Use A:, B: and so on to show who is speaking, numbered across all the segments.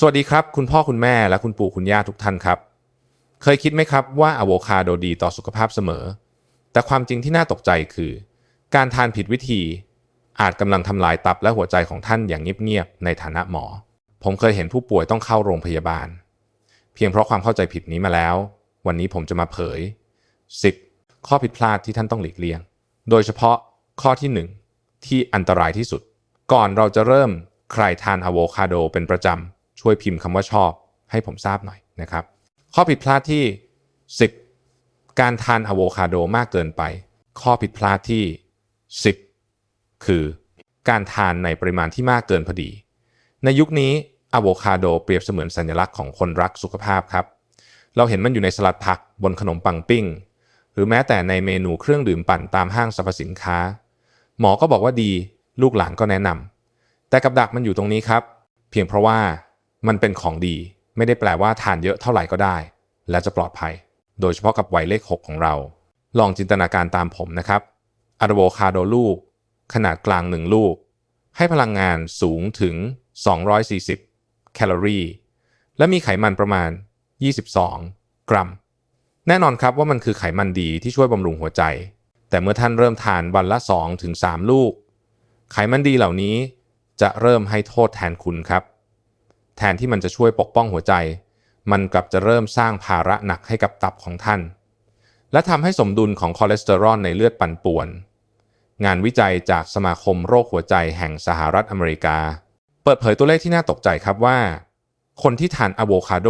A: สวัสดีครับ คุณพ่อคุณแม่และคุณปู่คุณย่าทุกท่านครับ เคยคิดไหมครับว่าอะโวคาโดดีต่อสุขภาพเสมอ แต่ความจริงที่น่าตกใจคือ การทานผิดวิธี อาจกำลังทำลายตับและหัวใจของท่านอย่างเงียบๆในฐานะหมอ ผมเคยเห็นผู้ป่วยต้องเข้าโรงพยาบาล เพียงเพราะความเข้าใจผิดนี้มาแล้ว วันนี้ผมจะมาเผย 10 ข้อผิดพลาดที่ท่านต้องหลีกเลี่ยง โดยเฉพาะข้อที่ 1 ที่อันตรายที่สุด ก่อนเราจะเริ่มใครทานอะโวคาโดเป็นประจำ ช่วยพิมพ์คำว่าชอบให้ผมทราบหน่อยนะครับ ข้อผิดพลาดที่ 10 การทานอะโวคาโดมากเกินไป ข้อผิดพลาดที่ 10 คือ การทานในปริมาณที่มากเกินพอดี ในยุคนี้อะโวคาโดเปรียบเสมือนสัญลักษณ์ของคนรักสุขภาพครับ เราเห็นมันอยู่ในสลัดผักบนขนมปังปิ้ง หรือแม้แต่ในเมนูเครื่องดื่มปั่นตามห้างสรรพสินค้า หมอก็บอกว่าดี ลูกหลานก็แนะนำแต่กับดักมันอยู่ตรงนี้ครับ เพียงเพราะว่า มันเป็นของดี ไม่ได้แปลว่าทานเยอะเท่าไหร่ก็ได้ และจะปลอดภัย โดยเฉพาะกับวัยเลข 6 ของเรา ลองจินตนาการตามผมนะครับอะโวคาโดลูก ขนาดกลางหนึ่งลูก ให้พลังงานสูงถึง 240 แคลอรี่ และมีไขมันประมาณ 22 กรัม แน่นอนครับว่ามันคือไขมันดีที่ช่วยบำรุงหัวใจ แต่เมื่อท่านเริ่มทานวันละ2ถึง3ลูก ไขมันดีเหล่านี้จะเริ่มให้โทษแทนคุณครับ แทนที่มันจะช่วยปกป้องหัวใจ มันกลับจะเริ่มสร้างภาระหนักให้กับตับของท่าน และทำให้สมดุลของคอเลสเตอรอลในเลือดปั่นป่วน งานวิจัยจากสมาคมโรคหัวใจแห่งสหรัฐอเมริกา เปิดเผยตัวเลขที่น่าตกใจครับว่า คนที่ทานอะโวคาโด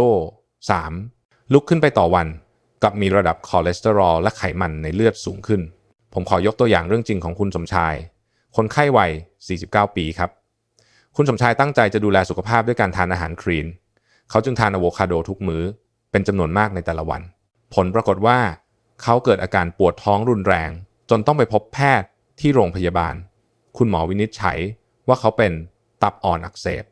A: 3 ลุกขึ้นไปต่อวันกับมีระดับคอเลสเตอรอลและไขมันในเลือดสูงขึ้น ผมขอยกตัวอย่างเรื่องจริงของคุณสมชาย คนไข้วัย 49 ปีครับ คุณสมชายตั้งใจจะดูแลสุขภาพด้วยการทานอาหารคลีน เขาจึงทานอะโวคาโดทุกมื้อ เป็นจำนวนมากในแต่ละวัน ผลปรากฏว่า เขาเกิดอาการปวดท้องรุนแรง จนต้องไปพบแพทย์ที่โรงพยาบาล คุณหมอวินิจฉัยว่าเขาเป็นตับอ่อนอักเสบ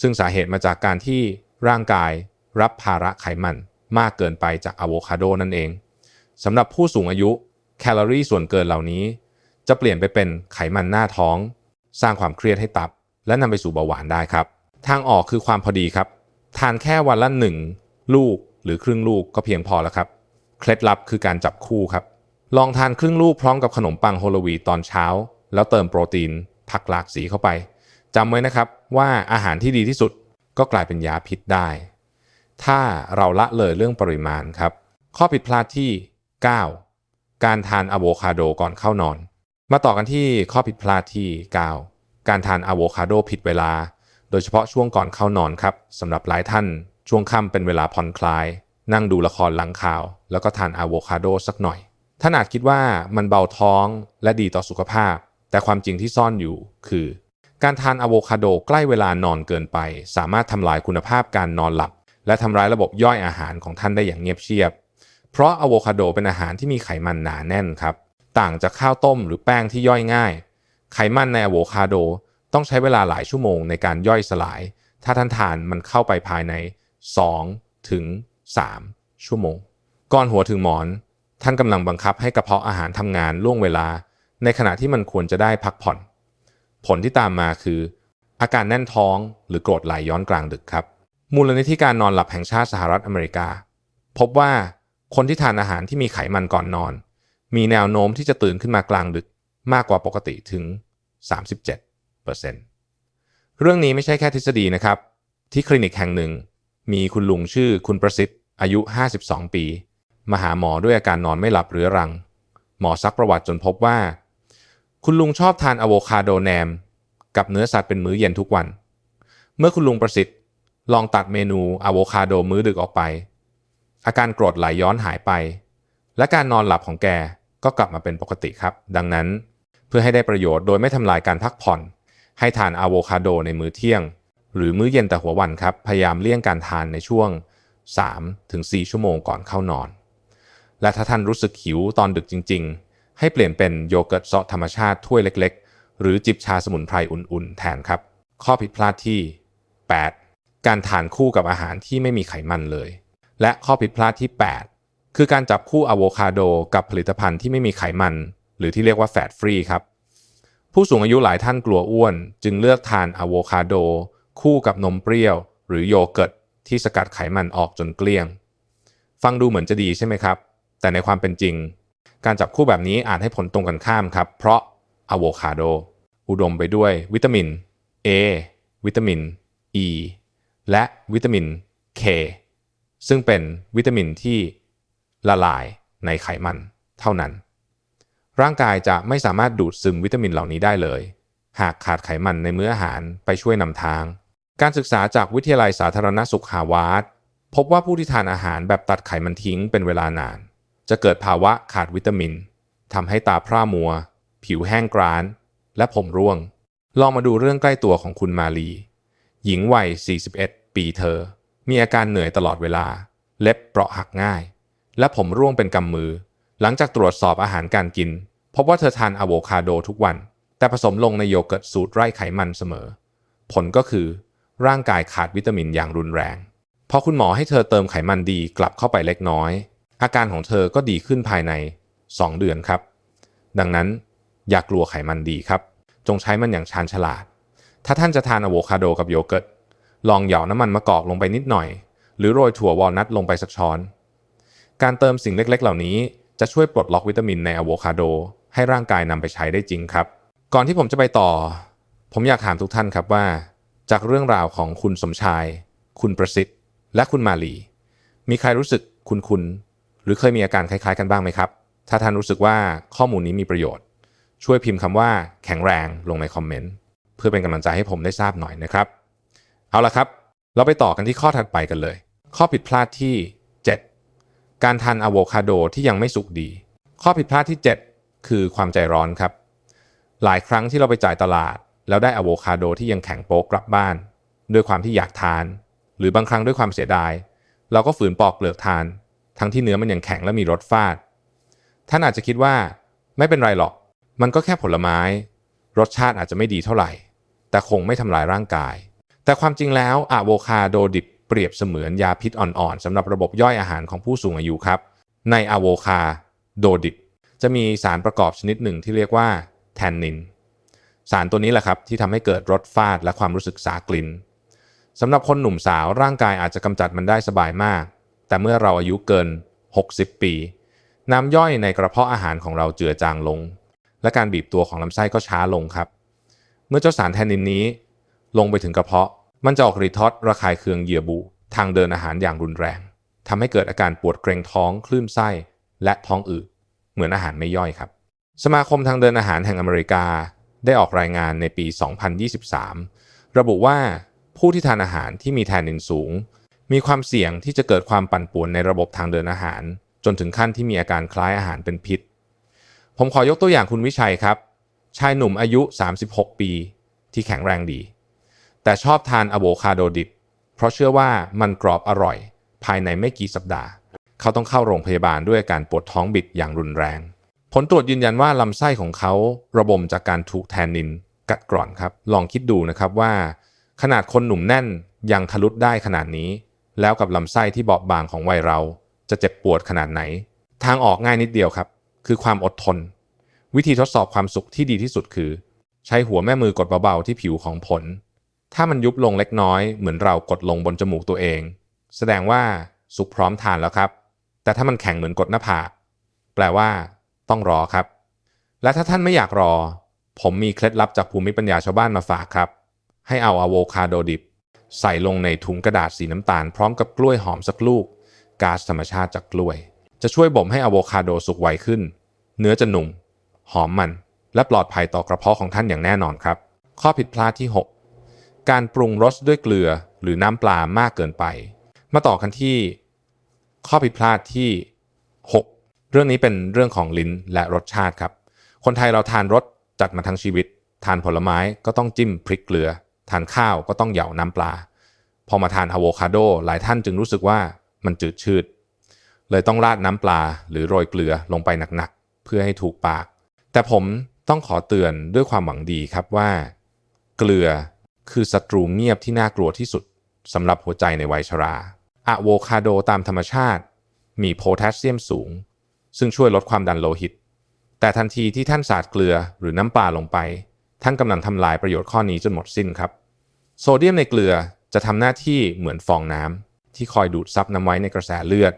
A: ซึ่งสาเหตุมาจากการที่ร่างกายรับภาระไขมันมากเกินไปจากอะโวคาโดนั่นเอง สำหรับผู้สูงอายุ แคลอรี่ส่วนเกินเหล่านี้ จะเปลี่ยนไปเป็นไขมันหน้าท้อง สร้างความเครียดให้ตับ และนำไปสู่เบาหวานได้ครับ ทางออกคือความพอดีครับ ทานแค่วันละหนึ่งลูกหรือครึ่งลูกก็เพียงพอแล้วครับ เคล็ดลับคือการจับคู่ครับ ลองทานครึ่งลูกพร้อมกับขนมปังโฮโลวีตอนเช้า แล้วเติมโปรตีน ผักหลากสีเข้าไปจำไว้นะครับว่าอาหารที่ดีที่สุดก็กลายเป็นยาพิษได้ ถ้าเราละเลยเรื่องปริมาณครับ ข้อผิดพลาดที่ 9 การทานอะโวคาโดก่อนเข้านอน มาต่อกันที่ข้อผิดพลาดที่ 9 การทานอะโวคาโดผิดเวลา โดยเฉพาะช่วงก่อนเข้านอนครับสำหรับหลายท่านช่วงค่ำเป็นเวลาผ่อนคลาย นั่งดูละครหลังข่าว แล้วก็ทานอะโวคาโดสักหน่อยท่านอาจคิดว่ามันเบาท้องและดีต่อสุขภาพ แต่ความจริงที่ซ่อนอยู่คือ การทานอะโวคาโดใกล้เวลานอนเกินไป สามารถทำลายคุณภาพการนอนหลับ และทำร้ายระบบย่อยอาหารของท่านได้อย่างเงียบเชียบ เพราะอะโวคาโดเป็นอาหารที่มีไขมันหนาแน่นครับ ต่างจากข้าวต้มหรือแป้งที่ย่อยง่าย ไขมันในอะโวคาโดต้องใช้เวลาหลายชั่วโมงในการย่อยสลาย ถ้าท่านทานมันเข้าไปภายใน 2 ถึง 3 ชั่วโมง ก่อนหัวถึงหมอน ท่านกำลังบังคับให้กระเพาะอาหารทำงานล่วงเวลา ในขณะที่มันควรจะได้พักผ่อน ผลที่ตามมาคือ อาการแน่นท้องหรือกรดไหลย้อนกลางดึกครับ มูลนิธิการนอนหลับแห่งชาติสหรัฐอเมริกา พบว่าคนที่ทานอาหารที่มีไขมันก่อนนอน มีแนวโน้มที่จะตื่นขึ้นมากลางดึกมากกว่าปกติถึง 37%เรื่องนี้ไม่ใช่แค่ทฤษฎีนะครับ ที่คลินิกแห่งหนึ่ง มีคุณลุงชื่อคุณประสิทธิ์ อายุ 52 ปี มาหาหมอด้วยอาการนอนไม่หลับเรื้อรัง หมอซักประวัติจนพบว่า คุณลุงชอบทานอะโวคาโดแนม กับเนื้อสัตว์เป็นมื้อเย็นทุกวัน เมื่อคุณลุงประสิทธิ์ลองตัดเมนูอะโวคาโดมื้อดึกออกไป อาการกรดไหลย้อนหายไป และการนอนหลับของแกก็กลับมาเป็นปกติครับ ดังนั้น พื่อให้ได้ประโยชน์โดยไม่ทำลายการพักผ่อน ให้ทานอะโวคาโดในมื้อเที่ยง หรือมื้อเย็นแต่หัววันครับ พยายามเลี่ยงการทานในช่วง 3-4 ชั่วโมงก่อนเข้านอน และถ้าท่านรู้สึกหิวตอนดึกจริง ๆ ให้เปลี่ยนเป็นโยเกิร์ตซอสธรรมชาติถ้วยเล็ก ๆ หรือจิบชาสมุนไพรอุ่นๆ แทนครับ ข้อผิดพลาดที่ 8 การทานคู่กับอาหารที่ไม่มีไขมันเลย และข้อผิดพลาดที่ 8 คือการจับคู่อะโวคาโดกับผลิตภัณฑ์ที่ไม่มีไขมัน หรือที่เรียกว่าแฟตฟรีครับ ผู้สูงอายุหลายท่านกลัวอ้วน จึงเลือกทานอะโวคาโด คู่กับนมเปรี้ยว หรือโยเกิร์ตที่สกัดไขมันออกจนเกลี้ยง ฟังดูเหมือนจะดีใช่ไหมครับ แต่ในความเป็นจริง การจับคู่แบบนี้อาจให้ผลตรงกันข้ามครับ เพราะอะโวคาโดอุดมไปด้วยวิตามิน A วิตามิน E และวิตามิน K ซึ่งเป็นวิตามินที่ละลายในไขมันเท่านั้น ร่างกายจะไม่สามารถดูดซึมวิตามินเหล่านี้ได้เลย หากขาดไขมันในมื้ออาหารไปช่วยนำทาง การศึกษาจากวิทยาลัยสาธารณสุขฮาวาดพบว่าผู้ที่ทานอาหารแบบตัดไขมันทิ้งเป็นเวลานาน จะเกิดภาวะขาดวิตามินทำให้ตาพร่ามัว ผิวแห้งกร้าน และผมร่วง ลองมาดูเรื่องใกล้ตัวของคุณมาลี หญิงวัย 41 ปีเธอ มีอาการเหนื่อยตลอดเวลา เล็บเปราะหักง่าย และผมร่วงเป็นกำมือ หลังจากตรวจสอบอาหารการกิน พบว่าเธอทานอะโวคาโดทุกวัน แต่ผสมลงในโยเกิร์ตสูตรไร้ไขมันเสมอ ผลก็คือ ร่างกายขาดวิตามินอย่างรุนแรงพอคุณหมอให้เธอเติมไขมันดีกลับเข้าไปเล็กน้อย อาการของเธอก็ดีขึ้นภายใน 2 เดือนครับ ดังนั้นอย่ากลัวไขมันดีครับ จงใช้มันอย่างชาญฉลาด ถ้าท่านจะทานอะโวคาโดกับโยเกิร์ตลองเหยาะน้ำมันมะกอกลงไปนิดหน่อย หรือโรยถั่ววอลนัทลงไปสักช้อน การเติมสิ่งเล็กๆ เหล่านี้ จะช่วยปลดล็อกวิตามินในอะโวคาโดให้ร่างกายนำไปใช้ได้จริงครับ ก่อนที่ผมจะไปต่อ ผมอยากถามทุกท่านครับว่า จากเรื่องราวของคุณสมชาย คุณประสิทธิ์ และคุณมาลี มีใครรู้สึกคุณๆหรือเคยมีอาการคล้ายๆกันบ้างไหมครับ ถ้าท่านรู้สึกว่าข้อมูลนี้มีประโยชน์ ช่วยพิมพ์คำว่าแข็งแรงลงในคอมเมนต์เพื่อเป็นกำลังใจให้ผมได้ทราบหน่อยนะครับ เอาละครับ เราไปต่อกันที่ข้อถัดไปกันเลย ข้อผิดพลาดที่ การทานอะโวคาโดที่ยังไม่สุกดี ข้อผิดพลาดที่ 7 คือความใจร้อนครับ หลายครั้งที่เราไปจ่ายตลาด แล้วได้อะโวคาโดที่ยังแข็งโป๊กกลับบ้าน ด้วยความที่อยากทาน หรือบางครั้งด้วยความเสียดาย เราก็ฝืนปอกเปลือกทาน ทั้งที่เนื้อมันยังแข็งและมีรสฟาด ท่านอาจจะคิดว่า ไม่เป็นไรหรอก มันก็แค่ผลไม้ รสชาติอาจจะไม่ดีเท่าไหร่ แต่คงไม่ทำลายร่างกาย แต่ความจริงแล้วอะโวคาโดดิบ เปรียบเสมือนยาพิษอ่อนๆสำหรับระบบย่อยอาหารของผู้สูงอายุครับ ในอะโวคาโดดิบจะมีสารประกอบชนิดหนึ่งที่เรียกว่าแทนนิน สารตัวนี้แหละครับที่ทำให้เกิดรสฟาดและความรู้สึกสากลิ่นสำหรับคนหนุ่มสาวร่างกายอาจจะกำจัดมันได้สบายมาก แต่เมื่อเราอายุเกิน 60 ปี น้ำย่อยในกระเพาะอาหารของเราเจือจางลง และการบีบตัวของลำไส้ก็ช้าลงครับ เมื่อเจ้าสารแทนนินนี้ ลงไปถึงกระเพาะ มันจะออกฤทธิ์ทอดระคายเคืองเหยื่อบุ ทางเดินอาหารอย่างรุนแรงทำให้เกิดอาการปวดเกร็งท้องคลื่นไส้ และท้องอืดเหมือนอาหารไม่ย่อยครับ สมาคมทางเดินอาหารแห่งอเมริกา ได้ออกรายงานในปี 2023 ระบุว่าผู้ที่ทานอาหารที่มีแทนนินสูง มีความเสี่ยงที่จะเกิดความปั่นป่วนในระบบทางเดินอาหาร จนถึงขั้นที่มีอาการคล้ายอาหารเป็นพิษ ผมขอยกตัวอย่างคุณวิชัยครับ ชายหนุ่มอายุ 36 ปี ที่แข็งแรงดี แต่ชอบทานอะโวคาโดดิบ เพราะเชื่อว่ามันกรอบอร่อย ภายในไม่กี่สัปดาห์ เขาต้องเข้าโรงพยาบาลด้วยอาการปวดท้องบิดอย่างรุนแรง ผลตรวจยืนยันว่าลำไส้ของเขาระบมจากการถูกแทนนิน กัดกร่อนครับ ลองคิดดูนะครับว่า ขนาดคนหนุ่มแน่นยังทะลุได้ขนาดนี้ แล้วกับลำไส้ที่บอบบางของวัยเรา จะเจ็บปวดขนาดไหน ทางออกง่ายนิดเดียวครับ คือความอดทน วิธีทดสอบความสุขที่ดีที่สุดคือ ใช้หัวแม่มือกดเบาๆที่ผิวของผล ถ้ามันยุบลงเล็กน้อยเหมือนเรากดลงบนจมูกตัวเอง แสดงว่าสุกพร้อมทานแล้วครับ แต่ถ้ามันแข็งเหมือนกดหน้าผากแปลว่า ต้องรอครับ และถ้าท่านไม่อยากรอ ผมมีเคล็ดลับจากภูมิปัญญาชาวบ้านมาฝากครับ ให้เอาอะโวคาโดดิบ ใส่ลงในถุงกระดาษสีน้ำตาลพร้อมกับกล้วยหอมสักลูกก๊าซธรรมชาติจากกล้วย จะช่วยบ่มให้อะโวคาโดสุกไวขึ้น เนื้อจะนุ่ม หอมมัน และปลอดภัยต่อกระเพาะของท่านอย่างแน่นอนครับ ข้อผิดพลาดที่ 6 การปรุงรสด้วยเกลือหรือน้ำปลามากเกินไป มาต่อกันที่ข้อผิดพลาดที่ 6 เรื่องนี้เป็นเรื่องของลิ้นและรสชาติครับ คนไทยเราทานรสจัดมาทั้งชีวิต ทานผลไม้ก็ต้องจิ้มพริกเกลือ ทานข้าวก็ต้องเหยาน้ำปลา พอมาทานอะโวคาโดหลายท่านจึงรู้สึกว่ามันจืดชืด เลยต้องราดน้ำปลาหรือโรยเกลือลงไปหนักๆ เพื่อให้ถูกปาก แต่ผมต้องขอเตือนด้วยความหวังดีครับว่า เกลือ คือศัตรูเงียบที่น่ากลัวที่สุดสำหรับหัวใจในวัยชราอะโวคาโดตามธรรมชาติ มีโพแทสเซียมสูง ซึ่งช่วยลดความดันโลหิต แต่ทันทีที่ท่านสาดเกลือหรือน้ำปลาลงไป ท่านกำลังทำลายประโยชน์ข้อนี้จนหมดสิ้นครับ โซเดียมในเกลือจะทำหน้าที่เหมือนฟองน้ำที่คอยดูดซับน้ำไว้ในกระแสเลือด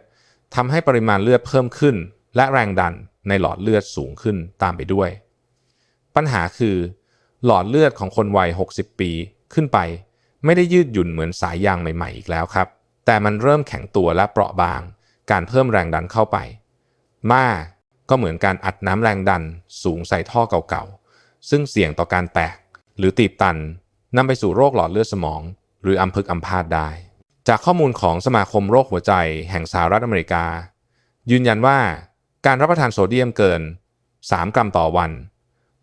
A: ทำให้ปริมาณเลือดเพิ่มขึ้น และแรงดันในหลอดเลือดสูงขึ้นตามไปด้วย ปัญหาคือ หลอดเลือดของคนวัย 60 ปี ขึ้นไป ไม่ได้ยืดหยุ่นเหมือนสายยางใหม่ๆอีกแล้วครับ แต่มันเริ่มแข็งตัวและเปราะบาง การเพิ่มแรงดันเข้าไป มาก็เหมือนการอัดน้ำแรงดันสูงใส่ท่อเก่าๆ ซึ่งเสี่ยงต่อการแตก หรือตีบตันนำไปสู่โรคหลอดเลือดสมอง หรืออัมพฤกษ์อัมพาตได้ จากข้อมูลของสมาคมโรคหัวใจแห่งสหรัฐอเมริกา ยืนยันว่าการรับประทานโซเดียมเกิน 3 กรัมต่อวัน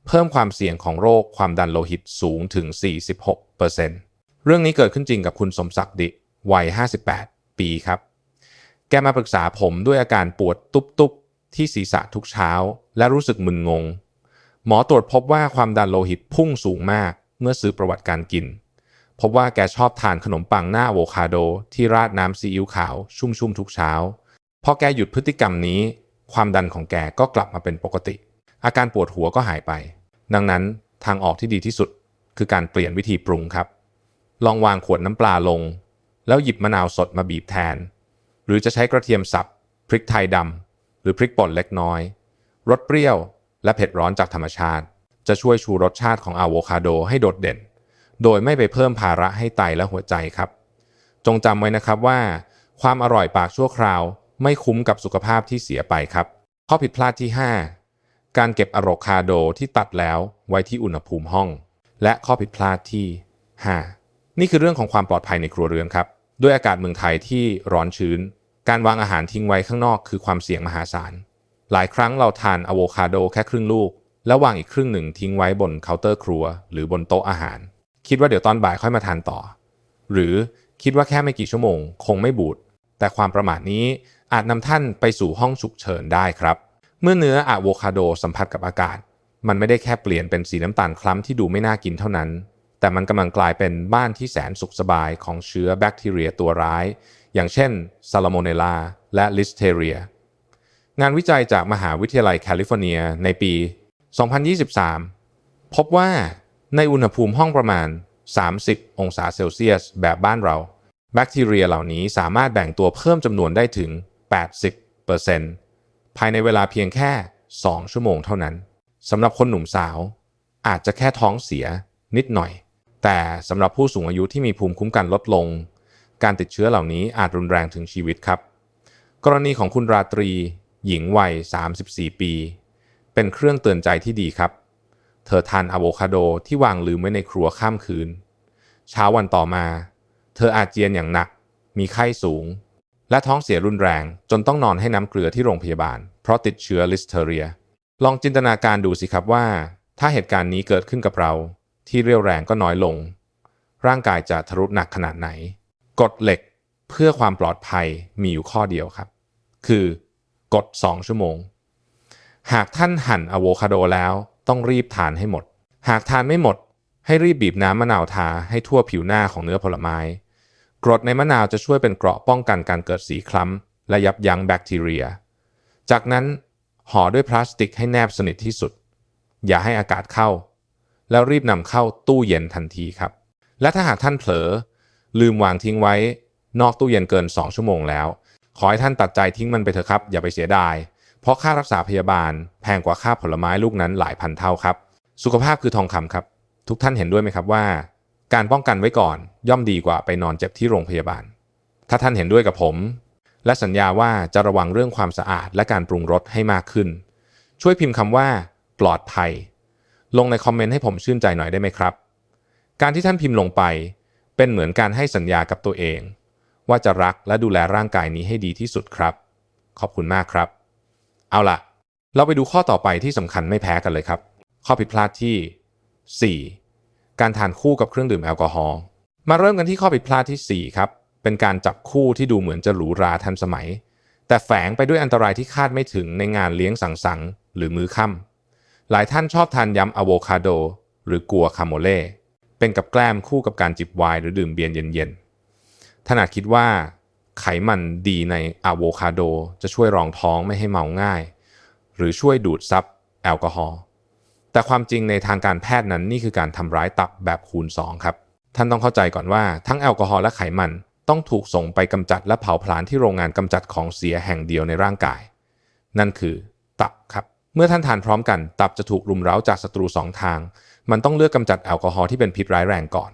A: เพิ่มความเสี่ยงของโรคความดันโลหิตสูงถึง 46%เรื่องนี้เกิดขึ้นจริงกับคุณสมศักดิ์ดิวัย 58 ปีครับ แกมาปรึกษาผมด้วยอาการปวดตุบๆ ที่ศีรษะทุกเช้า และรู้สึกมึนงง หมอตรวจพบว่าความดันโลหิตพุ่งสูงมากเมื่อซื้อประวัติการกิน พบว่าแกชอบทานขนมปังหน้าโวคาโด ที่ราดน้ำซีอิ๊วขาวชุ่มๆ ทุกเช้า พอแกหยุดพฤติกรรมนี้ ความดันของแกก็กลับมาเป็นปกติ อาการปวดหัวก็หายไป ดังนั้นทางออกที่ดีที่สุดคือการเปลี่ยนวิธีปรุงครับ ลองวางขวดน้ำปลาลง แล้วหยิบมะนาวสดมาบีบแทน หรือจะใช้กระเทียมสับ พริกไทยดำหรือพริกป่นเล็กน้อย รสเปรี้ยวและเผ็ดร้อนจากธรรมชาติ จะช่วยชูรสชาติของอะโวคาโดให้โดดเด่น โดยไม่ไปเพิ่มภาระให้ไตและหัวใจครับ จงจำไว้นะครับว่า ความอร่อยปากชั่วคราว ไม่คุ้มกับสุขภาพที่เสียไปครับ ข้อผิดพลาดที่ 5 การเก็บอะโวคาโดที่ตัดแล้วไว้ที่อุณหภูมิห้อง และข้อผิดพลาดที่ 5 นี่คือเรื่องของความปลอดภัยในครัวเรือนครับ ด้วยอากาศเมืองไทยที่ร้อนชื้น การวางอาหารทิ้งไว้ข้างนอกคือความเสี่ยงมหาศาล หลายครั้งเราทานอะโวคาโดแค่ครึ่งลูก แล้ววางอีกครึ่งหนึ่งทิ้งไว้บนเคาน์เตอร์ครัว หรือบนโต๊ะอาหาร คิดว่าเดี๋ยวตอนบ่ายค่อยมาทานต่อ หรือคิดว่าแค่ไม่กี่ชั่วโมง คงไม่บูดแต่ความประมาทนี้อาจนำท่านไปสู่ห้องฉุกเฉินได้ครับ เมื่อเนื้ออะโวคาโดสัมผัสกับอากาศ มันไม่ได้แค่เปลี่ยนเป็นสีน้ำตาลคล้ำที่ดูไม่น่ากินเท่านั้น แต่มันกำลังกลายเป็นบ้านที่แสนสุขสบายของเชื้อแบคทีเรียตัวร้าย อย่างเช่นซาลาโมเนลาและลิสเทเรีย งานวิจัยจากมหาวิทยาลัยแคลิฟอร์เนียในปี 2023 พบว่าในอุณหภูมิห้องประมาณ 30 องศาเซลเซียส แบบบ้านเรา แบคทีเรียเหล่านี้สามารถแบ่งตัวเพิ่มจำนวนได้ถึง 80% ภายในเวลาเพียงแค่ 2 ชั่วโมงเท่านั้นสำหรับคนหนุ่มสาว อาจจะแค่ท้องเสียนิดหน่อย แต่สำหรับผู้สูงอายุที่มีภูมิคุ้มกันลดลง การติดเชื้อเหล่านี้อาจรุนแรงถึงชีวิตครับ กรณีของคุณราตรี หญิงวัย 34 ปี เป็นเครื่องเตือนใจที่ดีครับ เธอทานอะโวคาโดที่วางลืมไว้ในครัวข้ามคืน เช้าวันต่อมา เธออาเจียนอย่างหนัก มีไข้สูง และท้องเสียรุนแรง จนต้องนอนให้น้ำเกลือที่โรงพยาบาล เพราะติดเชื้อลิสเทเรีย ลองจินตนาการดูสิครับว่า ถ้าเหตุการณ์นี้เกิดขึ้นกับเรา ที่เรี่ยวแรงก็น้อยลง ร่างกายจะทะลุหนักขนาดไหน กฎเหล็กเพื่อความปลอดภัยมีอยู่ข้อเดียวครับ คือกด 2 ชั่วโมง หากท่านหั่นอะโวคาโดแล้วต้องรีบทานให้หมด หากทานไม่หมด ให้รีบบีบน้ำมะนาวทาให้ทั่วผิวหน้าของเนื้อผลไม้ กรดในมะนาวจะช่วยเป็นเกราะป้องกันการเกิดสีคล้ำและยับยั้งแบคทีเรีย จากนั้นห่อด้วยพลาสติกให้แนบสนิทที่สุด อย่าให้อากาศเข้า แล้วรีบนำเข้าตู้เย็นทันทีครับ และถ้าหากท่านเผลอ ลืมวางทิ้งไว้ นอกตู้เย็นเกิน 2 ชั่วโมงแล้ว ขอให้ท่านตัดใจทิ้งมันไปเถอะครับ อย่าไปเสียดาย เพราะค่ารักษาพยาบาล แพงกว่าค่าผลไม้ลูกนั้นหลายพันเท่าครับ สุขภาพคือทองคำครับ ทุกท่านเห็นด้วยไหมครับว่า การป้องกันไว้ก่อนย่อมดีกว่าไปนอนเจ็บที่โรงพยาบาล ถ้าท่านเห็นด้วยกับผม และสัญญาว่าจะระวังเรื่องความสะอาดและการปรุงรสให้มากขึ้น ช่วยพิมพ์คำว่า ปลอดภัย ลงในคอมเมนต์ให้ผมชื่นใจหน่อยได้ไหมครับ การที่ท่านพิมพ์ลงไป เป็นเหมือนการให้สัญญากับตัวเอง ว่าจะรักและดูแลร่างกายนี้ให้ดีที่สุดครับ ขอบคุณมากครับ เอาล่ะ เราไปดูข้อต่อไปที่สำคัญไม่แพ้กันเลยครับ ข้อผิดพลาดที่ 4 การทานคู่กับเครื่องดื่มแอลกอฮอล์มาเริ่มกันที่ข้อผิดพลาดที่ 4 ครับ เป็นการจับคู่ที่ดูเหมือนจะหรูหราทันสมัย แต่แฝงไปด้วยอันตรายที่คาดไม่ถึงในงานเลี้ยงสังสรรค์หรือมื้อค่ำหลายท่านชอบทานยำอะโวคาโดหรือกัวคาโมเล่เป็นกับแกล้มคู่กับการจิบไวน์หรือดื่มเบียร์เย็นๆถนาดคิดว่าไขมันดีในอะโวคาโดจะช่วยรองท้องไม่ให้เมาง่าย หรือช่วยดูดซับแอลกอฮอล์ แต่ความจริงในทางการแพทย์นั้นนี่คือการทำร้ายตับแบบคูณ 2 ครับ ท่านต้องเข้าใจก่อนว่าทั้งแอลกอฮอล์และไขมันต้องถูกส่งไปกำจัดและเผาผลาญที่โรงงานกำจัดของเสียแห่งเดียวในร่างกาย นั่นคือตับครับ เมื่อท่านทานพร้อมกัน ตับจะถูกรุมเร้าจากศัตรูสองทาง มันต้องเลือกกำจัดแอลกอฮอล์ที่เป็นพิษร้ายแรงก่อน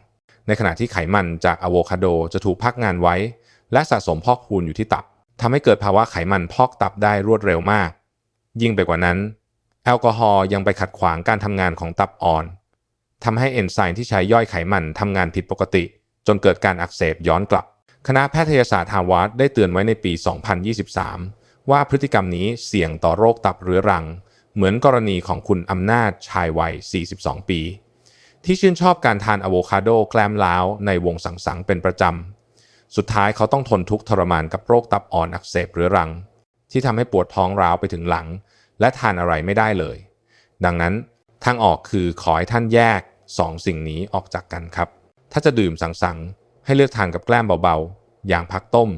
A: ในขณะที่ไขมันจากอะโวคาโดจะถูกพักงานไว้ และสะสมพอกพูนอยู่ที่ตับทำให้เกิดภาวะไขมันพอกตับได้รวดเร็วมาก ยิ่งไปกว่านั้น แอลกอฮอล์ยังไปขัดขวางการทำงานของตับอ่อนทำให้เอนไซม์ที่ใช้ย่อยไขมันทำงานผิดปกติ จนเกิดการอักเสบย้อนกลับ คณะแพทยศาสตร์ฮาวาร์ดได้เตือนไว้ในปี 2023 ว่าพฤติกรรมนี้เสี่ยงต่อโรคตับเรื้อรัง เหมือนกรณีของคุณอำนาจชายวัย 42 ปี ที่ชื่นชอบการทานอะโวคาโดแกล้มล้าวในวงสังสรรค์เป็นประจำ สุดท้ายเขาต้องทนทุกข์ทรมานกับโรคตับอ่อนอักเสบเรื้อรัง ที่ทำให้ปวดท้องร้าวไปถึงหลัง และทานอะไรไม่ได้เลย ดังนั้นทางออกคือขอให้ท่านแยก 2สิ่งนี้ออกจากกันครับ ถ้าจะดื่มสังสรรค์ให้เลือกทานกับแกล้มเบาๆ อย่างพักต้ม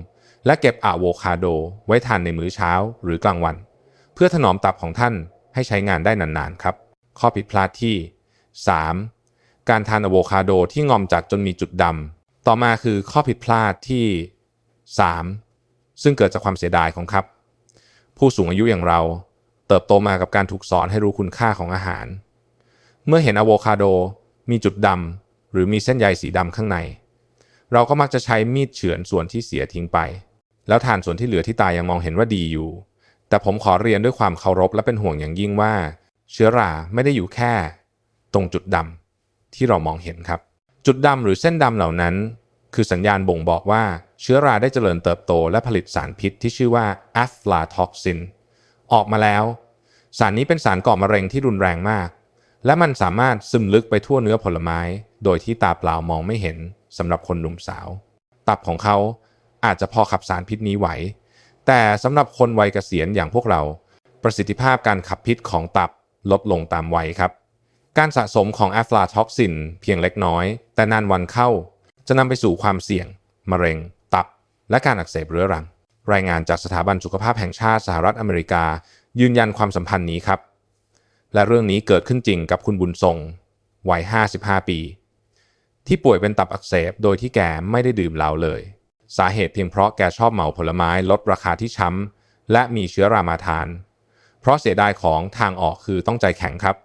A: และเก็บอะโวคาโดไว้ทานในมื้อเช้าหรือกลางวัน เพื่อถนอมตับของท่านให้ใช้งานได้นานๆครับ ข้อผิดพลาดที่ 3. การทานอะโวคาโดที่งอมจัดจนมีจุดดำต่อมาคือข้อผิดพลาดที่ 3. ซึ่งเกิดจากความเสียดายของครับ ผู้สูงอายุอย่างเรา เติบโตมากับการถูกสอนให้รู้คุณค่าของอาหาร เมื่อเห็นอะโวคาโดมีจุดดำหรือมีเส้นใยสีดำข้างใน เราก็มักจะใช้มีดเฉือนส่วนที่เสียทิ้งไป แล้วทานส่วนที่เหลือที่ตายยังมองเห็นว่าดีอยู่ แต่ผมขอเรียนด้วยความเคารพและเป็นห่วงอย่างยิ่งว่า เชื้อราไม่ได้อยู่แค่ ตรงจุดดำที่เรามองเห็นครับ จุดดำหรือเส้นดำเหล่านั้น คือสัญญาณบ่งบอกว่าเชื้อราได้เจริญเติบโตและผลิตสารพิษที่ชื่อว่า aflatoxin ออกมาแล้ว สารนี้เป็นสารก่อมะเร็งที่รุนแรงมาก และมันสามารถซึมลึกไปทั่วเนื้อผลไม้ โดยที่ตาเปล่ามองไม่เห็นสำหรับคนหนุ่มสาว ตับของเขาอาจจะพอขับสารพิษนี้ไหว แต่สำหรับคนวัยเกษียณอย่างพวกเรา ประสิทธิภาพการขับพิษของตับลดลงตามวัยครับ การสะสมของแอฟลาท็อกซินเพียงเล็กน้อย แต่นานวันเข้า จะนำไปสู่ความเสี่ยง มะเร็ง ตับ และการอักเสบเรื้อรัง รายงานจากสถาบันสุขภาพแห่งชาติสหรัฐอเมริกา ยืนยันความสัมพันธ์นี้ครับ และเรื่องนี้เกิดขึ้นจริงกับคุณบุญทรงวัย 55 ปี ที่ป่วยเป็นตับอักเสบโดยที่แกไม่ได้ดื่มเหล้าเลย สาเหตุเพียงเพราะแกชอบเหมาผลไม้ลดราคาที่ช้ำและมีเชื้อรามาทาน เพราะเสียดายของทางออกคือต้องใจแข็งครับ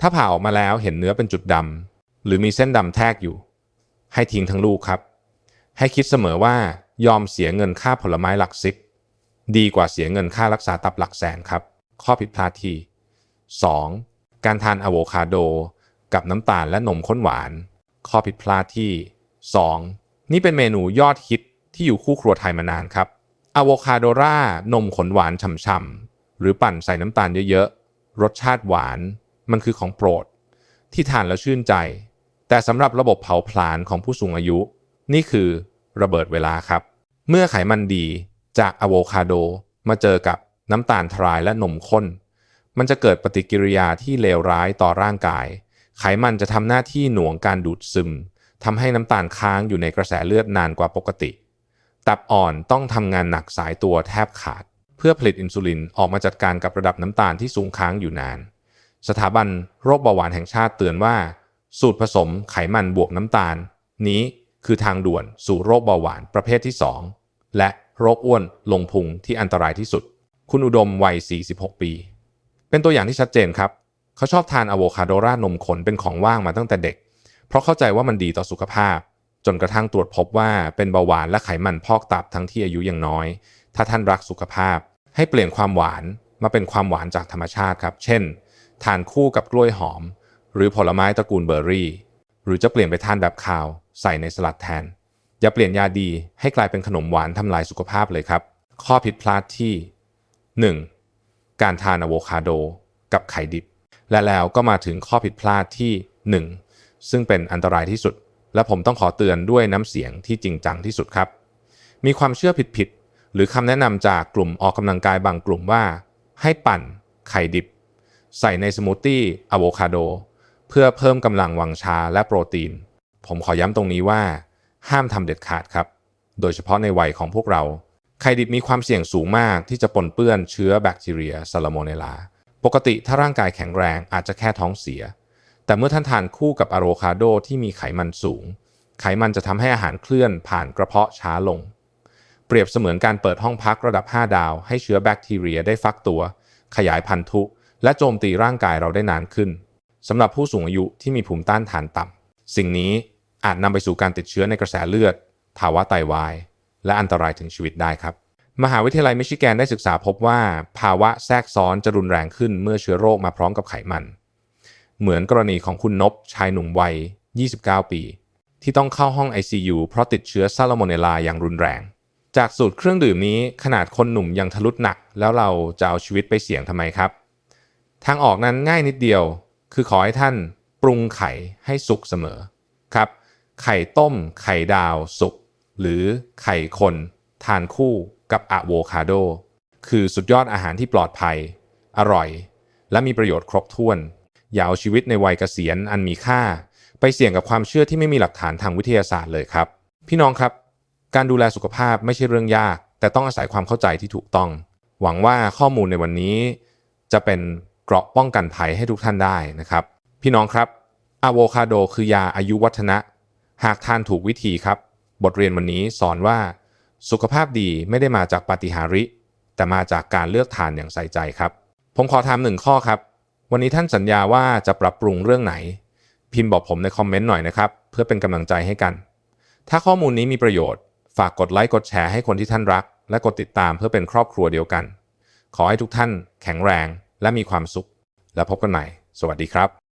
A: ถ้าผ่าออกมาแล้วเห็นเนื้อเป็นจุดดำหรือมีเส้นดำแทรกอยู่ ให้ทิ้งทั้งลูกครับ ให้คิดเสมอว่า ยอมเสียเงินค่าผลไม้หลักสิบดีกว่าเสียเงินค่ารักษาตับหลักแสนครับ ข้อผิดพลาดที่ 2. การทานอะโวคาโด กับน้ำตาลและนมข้นหวาน ข้อผิดพลาดที่ 2. นี่เป็นเมนูยอดฮิตที่อยู่คู่ครัวไทยมานานครับอะโวคาโดรานมขนหวานฉ่ำๆหรือปั่นใส่น้ำตาลเยอะๆ รสชาติหวานมันคือของโปรด ที่ทานแล้วชื่นใจ แต่สำหรับระบบเผาผลาญของผู้สูงอายุ นี่คือ ระเบิดเวลาครับ เมื่อไขมันดีจากอะโวคาโดมาเจอกับน้ำตาลทรายและนมข้น มันจะเกิดปฏิกิริยาที่เลวร้ายต่อร่างกาย ไขมันจะทำหน้าที่หน่วงการดูดซึมทำให้น้ำตาลค้างอยู่ในกระแสเลือดนานกว่าปกติ ตับอ่อนต้องทำงานหนักสายตัวแทบขาด เพื่อผลิตอินซูลินออกมาจัดการกับระดับน้ำตาลที่สูงค้างอยู่นาน สถาบันโรคเบาหวานแห่งชาติเตือนว่า สูตรผสมไขมันบวกน้ำตาล นี้ คือทางด่วนสู่โรคเบาหวานประเภทที่ 2 และโรคอ้วนลงพุงที่อันตรายที่สุด คุณอุดมวัย 46 ปี เป็นตัวอย่างที่ชัดเจนครับ เขาชอบทานอะโวคาโดราดนมขนเป็นของว่างมาตั้งแต่เด็ก เพราะเข้าใจว่ามันดีต่อสุขภาพ จนกระทั่งตรวจพบว่าเป็นเบาหวานและไขมันพอกตับทั้งที่อายุยังน้อย ถ้าท่านรักสุขภาพ ให้เปลี่ยนความหวานมาเป็นความหวานจากธรรมชาติครับ เช่น ทานคู่กับกล้วยหอม หรือผลไม้ตระกูลเบอร์รี่ หรือจะเปลี่ยนไปทานแบบคาว ใส่ในสลัดแทน อย่าเปลี่ยนยาดีให้กลายเป็นขนมหวานทำลายสุขภาพเลยครับ ข้อผิดพลาดที่ 1. การทานอะโวคาโดกับไข่ดิบ และแล้วก็มาถึงข้อผิดพลาดที่ 1 ซึ่งเป็นอันตรายที่สุด และผมต้องขอเตือนด้วยน้ำเสียงที่จริงจังที่สุดครับ มีความเชื่อผิดๆหรือคำแนะนำจากกลุ่มออกกำลังกายบางกลุ่มว่า ให้ปั่นไข่ดิบ ใส่ในสมูทตี้อะโวคาโดเพื่อเพิ่มกำลังวังชาและโปรตีน ผมขอย้ำตรงนี้ว่า ห้ามทำเด็ดขาดครับ โดยเฉพาะในวัยของพวกเรา ไข่ดิบมีความเสี่ยงสูงมากที่จะปนเปื้อนเชื้อแบคทีเรียซาลาโมเนลา ปกติถ้าร่างกายแข็งแรงอาจจะแค่ท้องเสีย แต่เมื่อท่านทานคู่กับอะโวคาโดที่มีไขมันสูง ไขมันจะทำให้อาหารเคลื่อนผ่านกระเพาะช้าลง เปรียบเสมือนการเปิดห้องพักระดับ 5 ดาว ให้เชื้อแบคทีเรียได้ฟักตัว ขยายพันธุ และโจมตีร่างกายเราได้นานขึ้นสำหรับผู้สูงอายุที่มีภูมิต้านทานต่ำสิ่งนี้ อาจนำไปสู่การติดเชื้อในกระแสเลือด ภาวะไตวาย และอันตรายถึงชีวิตได้ครับ มหาวิทยาลัยมิชิแกนได้ศึกษาพบว่า ภาวะแทรกซ้อนจะรุนแรงขึ้นเมื่อเชื้อโรคมาพร้อมกับไขมัน เหมือนกรณีของคุณนบชายหนุ่มวัย 29 ปี ที่ต้องเข้าห้อง ICU เพราะติดเชื้อซาลาโมเนลลาอย่างรุนแรง จากสูตรเครื่องดื่มนี้ขนาดคนหนุ่มยังทะลุหนัก แล้วเราจะเอาชีวิตไปเสี่ยงทำไมครับ ทางออกนั้นง่ายนิดเดียว คือขอให้ท่านปรุงไข่ให้สุกเสมอครับ ไข่ต้ม ไข่ดาวสุก หรือไข่คน ทานคู่กับอะโวคาโด คือสุดยอดอาหารที่ปลอดภัย อร่อย และมีประโยชน์ครบถ้วน อย่าเอาชีวิตในวัยเกษียณอันมีค่า ไปเสี่ยงกับความเชื่อที่ไม่มีหลักฐานทางวิทยาศาสตร์เลยครับ พี่น้องครับ การดูแลสุขภาพไม่ใช่เรื่องยาก แต่ต้องอาศัยความเข้าใจที่ถูกต้อง หวังว่าข้อมูลในวันนี้ จะเป็นเกราะป้องกันภัยให้ทุกท่านได้นะครับ พี่น้องครับอะโวคาโดคือยาอายุวัฒนะ หากทานถูกวิธีครับ บทเรียนวันนี้สอนว่า สุขภาพดีไม่ได้มาจากปาฏิหาริย์แต่มาจากการเลือกทานอย่างใส่ใจครับ ผมขอถามหนึ่งข้อครับ วันนี้ท่านสัญญาว่าจะปรับปรุงเรื่องไหน พิมพ์บอกผมในคอมเมนต์หน่อยนะครับ เพื่อเป็นกำลังใจให้กัน ถ้าข้อมูลนี้มีประโยชน์ ฝากกดไลค์กดแชร์ให้คนที่ท่านรัก และกดติดตามเพื่อเป็นครอบครัวเดียวกัน ขอให้ทุกท่าน แข็งแรง และมีความสุข แล้วพบกันใหม่ สวัสดีครับ